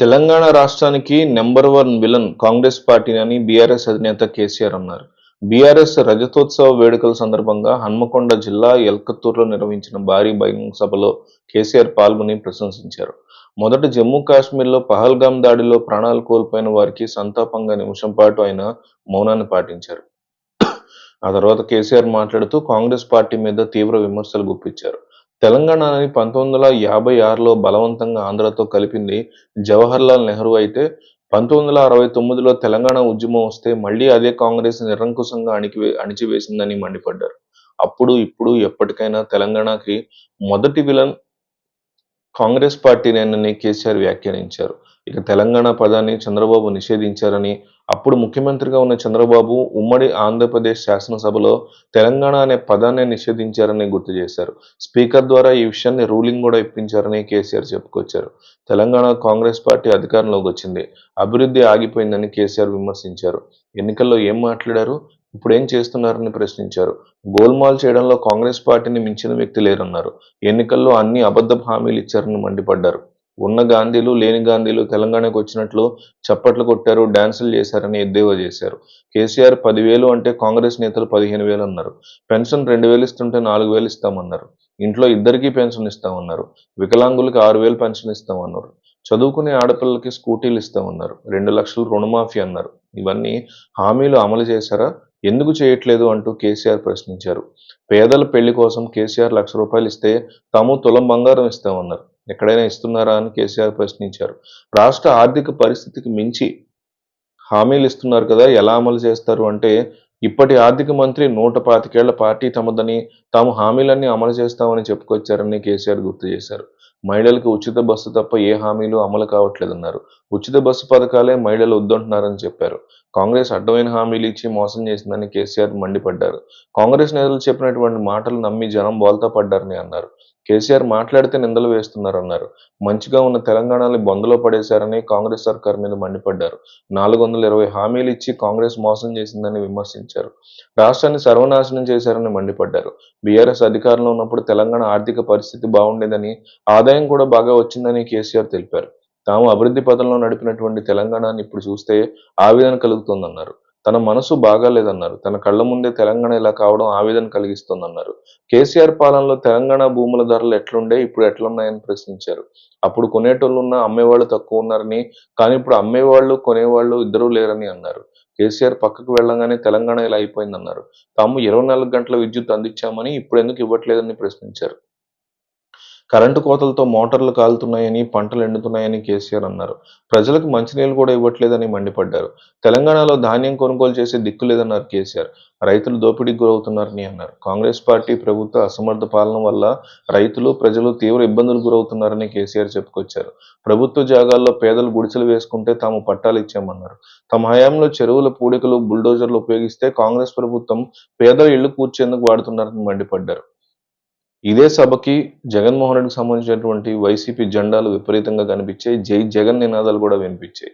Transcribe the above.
తెలంగాణ రాష్ట్రానికి number one villain Congress పార్టీని BRS అధినేత కేసీఆర్ అన్నారు. బీఆర్ఎస్ రజతోత్సవ వేడుకల సందర్భంగా హన్మకొండ జిల్లా ఎల్కత్తూరులో నిర్వహించిన భారీ బహిరంగ సభలో కేసీఆర్ పాల్గొని ప్రశంసించారు. మొదట జమ్మూ కాశ్మీర్లో పహల్గామ్ దాడిలో ప్రాణాలు కోల్పోయిన వారికి సంతాపంగా నిమిషం పాటు ఆయన మౌనాన్ని పాటించారు. ఆ తర్వాత కేసీఆర్ మాట్లాడుతూ కాంగ్రెస్ పార్టీ మీద తీవ్ర విమర్శలు గుప్పించారు. తెలంగాణని పంతొమ్మిది వందల యాభై ఆరులో బలవంతంగా ఆంధ్రతో కలిపింది జవహర్లాల్ నెహ్రూ అయితే పంతొమ్మిది వందల అరవై తొమ్మిదిలో తెలంగాణ ఉద్యమం వస్తే మళ్ళీ అదే కాంగ్రెస్ నిరంకుశంగా అణికి అణిచివేసిందని మండిపడ్డారు. అప్పుడు ఇప్పుడు ఎప్పటికైనా తెలంగాణకి మొదటి విలన్ కాంగ్రెస్ పార్టీనేనని కేసీఆర్ వ్యాఖ్యానించారు. ఇక తెలంగాణ పదాన్ని చంద్రబాబు నిషేధించారని అప్పుడు ముఖ్యమంత్రిగా ఉన్న చంద్రబాబు ఉమ్మడి ఆంధ్రప్రదేశ్ శాసనసభలో తెలంగాణ అనే పదాన్ని నిషేధించారని గుర్తు చేశారు. స్పీకర్ ద్వారా ఈ విషయాన్ని రూలింగ్ కూడా ఇప్పించారని కేసీఆర్ చెప్పుకొచ్చారు. తెలంగాణ కాంగ్రెస్ పార్టీ అధికారంలోకి వచ్చింది. అభివృద్ధి ఆగిపోయిందని కేసీఆర్ విమర్శించారు. ఎన్నికల్లో ఏం మాట్లాడారు? ఇప్పుడు ఏం చేస్తున్నారని ప్రశ్నించారు. గోల్మాల్ చేయడంలో కాంగ్రెస్ పార్టీని మించిన వ్యక్తి లేరన్నారు. ఎన్నికల్లో అన్ని అబద్ధ హామీలు ఇచ్చారని మండిపడ్డారు. ఉన్న గాంధీలు లేని గాంధీలు తెలంగాణకు వచ్చినట్లు చప్పట్లు కొట్టారు డాన్సులు చేశారని ఎద్దేవా చేశారు. కేసీఆర్ పదివేలు అంటే కాంగ్రెస్ నేతలు పదిహేను వేలు అన్నారు. పెన్షన్ రెండు వేలు ఇస్తుంటే నాలుగు వేలు ఇస్తామన్నారు. ఇంట్లో ఇద్దరికీ పెన్షన్ ఇస్తామన్నారు. వికలాంగులకి ఆరు వేలు పెన్షన్ ఇస్తామన్నారు. చదువుకునే ఆడపిల్లలకి స్కూటీలు ఇస్తామన్నారు. రెండు లక్షలు రుణమాఫీ అన్నారు. ఇవన్నీ హామీలు అమలు చేశారా? ఎందుకు చేయట్లేదు అంటూ కేసీఆర్ ప్రశ్నించారు. పేదల పెళ్ళి కోసం కేసీఆర్ లక్ష రూపాయలు ఇస్తే తాము తులం బంగారం ఇస్తామన్నారు. ఎక్కడైనా ఇస్తున్నారా అని కేసీఆర్ ప్రశ్నించారు. రాష్ట్ర ఆర్థిక పరిస్థితికి మించి హామీలు ఇస్తున్నారు కదా ఎలా అమలు చేస్తారు అంటే ఇప్పటి ఆర్థిక మంత్రి నూట పాతికేళ్ళ పార్టీ తమదని తాము హామీలన్నీ అమలు చేస్తామని చెప్పుకొచ్చారని కేసీఆర్ గుర్తు చేశారు. మహిళలకు ఉచిత బస్సు తప్ప ఏ హామీలు అమలు కావట్లేదన్నారు. ఉచిత బస్సు పథకాలే మహిళలు వద్దంటున్నారని చెప్పారు. కాంగ్రెస్ అడ్డమైన హామీలు ఇచ్చి మోసం చేసిందని కేసీఆర్ మండిపడ్డారు. కాంగ్రెస్ నేతలు చెప్పినటువంటి మాటలు నమ్మి జనం బోల్తా పడ్డారని అన్నారు. కేసీఆర్ మాట్లాడితే నిందలు వేస్తున్నారన్నారు. మంచిగా ఉన్న తెలంగాణని బొందలో పడేశారని కాంగ్రెస్ సర్కార్ మీద మండిపడ్డారు. నాలుగు వందల ఇరవై హామీలు ఇచ్చి కాంగ్రెస్ మోసం చేసిందని విమర్శించారు. రాష్ట్రాన్ని సర్వనాశనం చేశారని మండిపడ్డారు. బీఆర్ఎస్ అధికారంలో ఉన్నప్పుడు తెలంగాణ ఆర్థిక పరిస్థితి బాగుండేదని ఆదాయ కూడా బాగా వచ్చిందని కేసీఆర్ తెలిపారు. తాము అభివృద్ధి పథంలో నడిపినటువంటి తెలంగాణని ఇప్పుడు చూస్తే ఆవేదన కలుగుతోందన్నారు. తన మనసు బాగాలేదన్నారు. తన కళ్ళ ముందే తెలంగాణ ఇలా కావడం ఆవేదన కలిగిస్తోందన్నారు. కేసీఆర్ పాలనలో తెలంగాణ భూముల ధరలు ఎట్లుండే ఇప్పుడు ఎట్లున్నాయని ప్రశ్నించారు. అప్పుడు కొనేటోళ్ళు ఉన్న అమ్మేవాళ్ళు తక్కువ ఉన్నారని కానీ ఇప్పుడు అమ్మేవాళ్ళు కొనేవాళ్ళు ఇద్దరూ లేరని అన్నారు. కేసీఆర్ పక్కకు వెళ్ళగానే తెలంగాణ ఇలా అయిపోయిందన్నారు. తాము ఇరవై నాలుగు గంటల విద్యుత్ అందించామని ఇప్పుడు ఎందుకు ఇవ్వట్లేదని ప్రశ్నించారు. కరెంటు కోతలతో మోటార్లు కాలుతున్నాయని పంటలు ఎండుతున్నాయని కేసీఆర్ అన్నారు. ప్రజలకు మంచినీళ్ళు కూడా ఇవ్వట్లేదని మండిపడ్డారు. తెలంగాణలో ధాన్యం కొనుగోలు చేసే దిక్కు లేదన్నారు కేసీఆర్. రైతులు దోపిడీకి గురవుతున్నారని అన్నారు. కాంగ్రెస్ పార్టీ ప్రభుత్వ అసమర్థ పాలన వల్ల రైతులు ప్రజలు తీవ్ర ఇబ్బందులు గురవుతున్నారని కేసీఆర్ చెప్పుకొచ్చారు. ప్రభుత్వ జాగాల్లో పేదలు గుడిసెలు వేసుకుంటే తాము పట్టాలు ఇచ్చామన్నారు. తమ హయాంలో చెరువుల పూడికలు బుల్డోజర్లు ఉపయోగిస్తే కాంగ్రెస్ ప్రభుత్వం పేదల ఇళ్ళు కూర్చేందుకు వాడుతున్నారని మండిపడ్డారు. ఇదే సభకి జగన్మోహన్ రెడ్డికి సంబంధించినటువంటి వైసీపీ జెండాలు విపరీతంగా కనిపించాయి. జై జగన్ నినాదాలు కూడా వినిపించాయి.